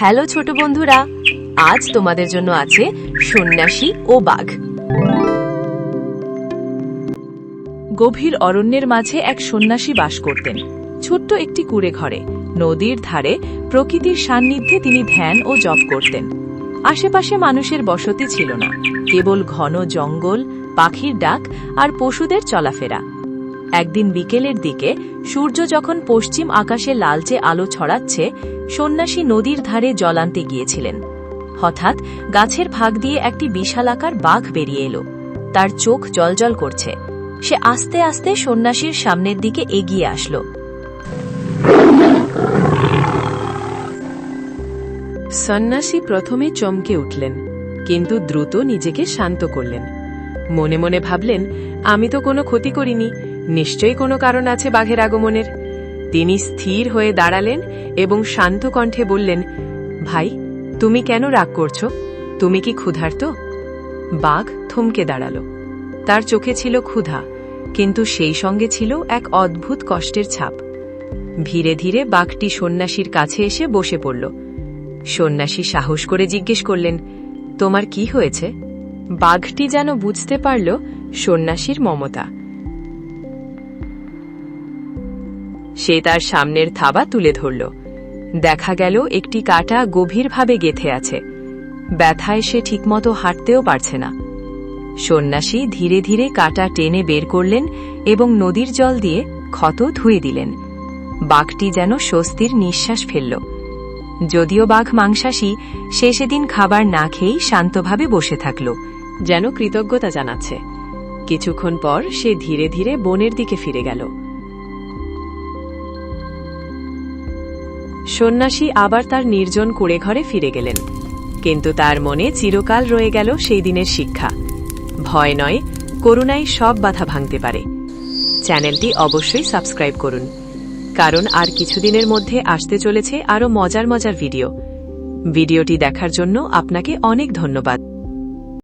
Hello ছোট বন্ধুরা, আজ তোমাদের জন্য আছে সন্ন্যাসী ও বাঘ। গভীর অরণ্যের মাঝে এক সন্ন্যাসী বাস করতেন। ছোট্ট একটি কুড়ে ঘরে, নদীর ধারে প্রকৃতির সান্নিধ্যে তিনি ধ্যান ও জপ করতেন। আশেপাশে মানুষের বসতি ছিল না, কেবল ঘন জঙ্গল, পাখির ডাক আর পশুদের চলাফেরা। একদিন বিকেলের দিকে সূর্য যখন পশ্চিম আকাশে লালচে আলো ছড়াচ্ছে, সন্ন্যাসী নদীর ধারে জল আনতে গিয়েছিলেন। হঠাৎ গাছের ভাগ দিয়ে একটি বিশালাকার বাঘ বেরিয়ে এলো। তার চোখ জলজল করছে। সে আস্তে আস্তে সন্ন্যাসীর সামনের দিকে এগিয়ে আসলো। সন্ন্যাসী প্রথমে চমকে উঠলেন, কিন্তু দ্রুত নিজেকে শান্ত করলেন। মনে মনে ভাবলেন, আমি তো কোনো ক্ষতি করিনি নিশ্চয়ই কোনো কারণ আছে বাঘের আগমনের। তিনি স্থির হয়ে দাঁড়ালেন এবং শান্ত কণ্ঠে বললেন, ভাই, তুমি কেন রাগ করছ? তুমি কি ক্ষুধার্ত? বাঘ থমকে দাঁড়াল। তার চোখে ছিল ক্ষুধা, কিন্তু সেই সঙ্গে ছিল এক অদ্ভুত কষ্টের ছাপ। ধীরে ধীরে বাঘটি সন্ন্যাসীর কাছে এসে বসে পড়ল। সন্ন্যাসী সাহস করে জিজ্ঞেস করলেন, তোমার কি হয়েছে? বাঘটি যেন বুঝতে পারল সন্ন্যাসীর মমতা। সে তার সামনের থাবা তুলে ধরল। দেখা গেল একটি কাটা গভীরভাবে গেথে আছে। ব্যথায় সে ঠিকমতো হাঁটতেও পারছে না। সন্ন্যাসী ধীরে ধীরে কাটা টেনে বের করলেন এবং নদীর জল দিয়ে ক্ষত ধুয়ে দিলেন। বাঘটি যেন স্বস্তির নিঃশ্বাস ফেলল। যদিও বাঘ মাংসাশী, সে সেদিন খাবার না খেয়েই শান্তভাবে বসে থাকল, যেন কৃতজ্ঞতা জানাচ্ছে। কিছুক্ষণ পর সে ধীরে ধীরে বনের দিকে ফিরে গেল। সন্ন্যাসী আবার তার নির্জন কুড়ে ঘরে ফিরে গেলেন। কিন্তু তার মনে চিরকাল রয়ে গেল সেই দিনের শিক্ষা। ভয় নয়, করুণাই সব বাধা ভাঙতে পারে। চ্যানেলটি অবশ্যই সাবস্ক্রাইব করুন। কারণ আর কিছুদিনের মধ্যে আসতে চলেছে আরও মজার মজার ভিডিও। ভিডিওটি দেখার জন্য আপনাকে অনেক ধন্যবাদ।